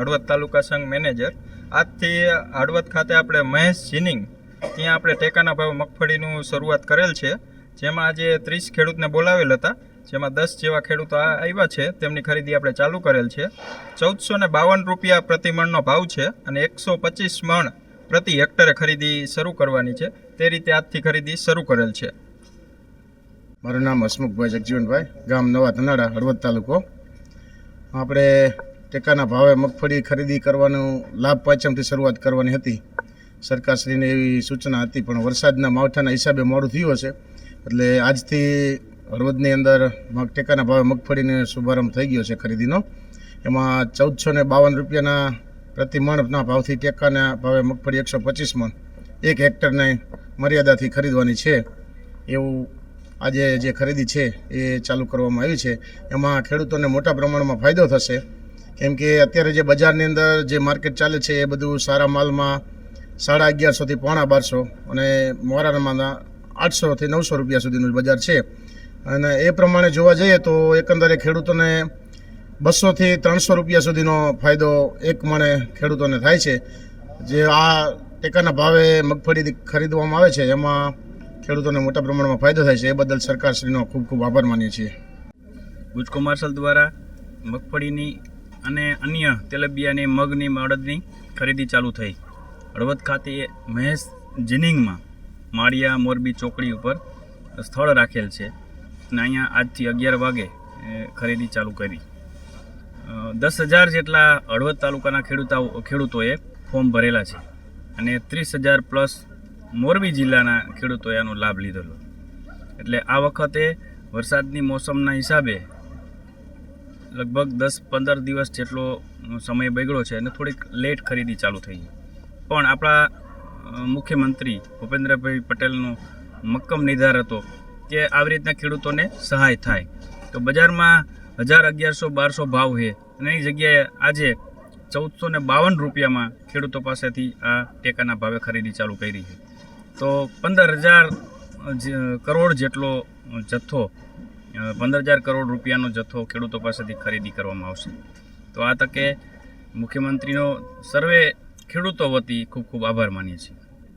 હળવદ તાલુકા સંઘ મેનેજર. આજથી હળવદ ખાતે આપણે મહેશ જીનિંગ, ત્યાં આપણે ટેકાના ભાવે મગફળીનું શરૂઆત કરેલ છે. જેમાં આજે ત્રીસ ખેડૂતને બોલાવેલ હતા. જેમાં દસ જેવા ખેડૂતો આવ્યા છે. તેમની ખરીદી આપણે ચાલુ કરેલ છે. ચૌદસો ને બાવન રૂપિયા પ્રતિ મણનો ભાવ છે અને એકસો પચીસ મણ પ્રતિ હેક્ટરે ખરીદી શરૂ કરવાની છે. તે રીતે આજથી ખરીદી શરૂ કરેલ છે. મારું નામ હસમુખભાઈ જગજીવનભાઈ, ગામ નવા ધનાડા, હળવદ તાલુકો. આપણે ટેકાના ભાવે મગફળી ખરીદી કરવાનો લાભ પાંચમથી શરૂઆત કરવાની હતી. સરકારશ્રીને એવી સૂચના હતી, પણ વરસાદના માવઠાના હિસાબે મોડું થયું હશે. એટલે આજથી હળવદની અંદર મગ ટેકાના ભાવે મગફળીનો શુભારંભ થઈ ગયો છે ખરીદીનો. એમાં ચૌદસો ને બાવન રૂપિયાના પ્રતિ મણના ભાવથી ટેકાના ભાવે મગફળી એકસો પચીસ મણ, એક હેક્ટરની મર્યાદાથી ખરીદવાની છે. એવું આજે જે ખરીદી છે એ ચાલુ કરવામાં આવી છે. એમાં ખેડૂતોને મોટા પ્રમાણમાં ફાયદો થશે. કેમ કે અત્યારે જે બજારની અંદર જે માર્કેટ ચાલે છે એ બધું સારા માલમાં સાડા અગિયારસોથી પોણા બારસો અને મોરામાં આઠસોથી નવસો રૂપિયા સુધીનું બજાર છે. અને એ પ્રમાણે જોવા જઈએ તો એકંદરે ખેડૂતોને બસોથી ત્રણસો રૂપિયા સુધીનો ફાયદો એક મણે ખેડૂતોને થાય છે. જે આ ટેકાના ભાવે મગફળી ખરીદવામાં આવે છે, એમાં ખેડૂતોને મોટા પ્રમાણમાં ફાયદો થાય છે. એ બદલ સરકારશ્રીનો ખૂબ ખૂબ આભાર માનીએ છીએ. માર્શલ દ્વારા મગફળીની અને અન્ય તેલબિયાની મગની અડદની ખરીદી ચાલુ થઈ. હળવદ ખાતે મહેશ જીનિંગમાં માળિયા, મોરબી ચોકડી ઉપર સ્થળ રાખેલ છે અને અહીંયા આજથી અગિયાર વાગે ખરીદી ચાલુ કરી. દસ હજાર જેટલા હળવદ તાલુકાના ખેડૂતા ખેડૂતોએ ફોર્મ ભરેલા છે અને ત્રીસ હજાર પ્લસ મોરબી જિલ્લાના ખેડૂતોએ આનો લાભ લીધેલો. એટલે આ વખતે વરસાદની મોસમના હિસાબે લગભગ દસ પંદર દિવસ જેટલો સમય બગડ્યો છે અને થોડીક લેટ ખરીદી ચાલુ થઈ પણ આપણા મુખ્યમંત્રી ભૂપેન્દ્રભાઈ પટેલનો મક્કમ નિર્ધાર હતો કે આવી રીતના ખેડૂતોને સહાય થાય. તો બજારમાં હજાર અગિયારસો બારસો ભાવ છે અને એની જગ્યાએ આજે ચૌદસો ને બાવન રૂપિયામાં ખેડૂતો પાસેથી આ ટેકાના ભાવે ખરીદી ચાલુ કરી છે. તો પંદર હજાર કરોડ જેટલો જથ્થો પંદર હજાર કરોડ રૂપિયાનો જથ્થો ખેડૂતો પાસેથી ખરીદી કરવામાં આવશે. તો આ તકે મુખ્યમંત્રીનો સર્વે ખેડૂતો વતી ખૂબ ખૂબ આભાર માનીએ છીએ.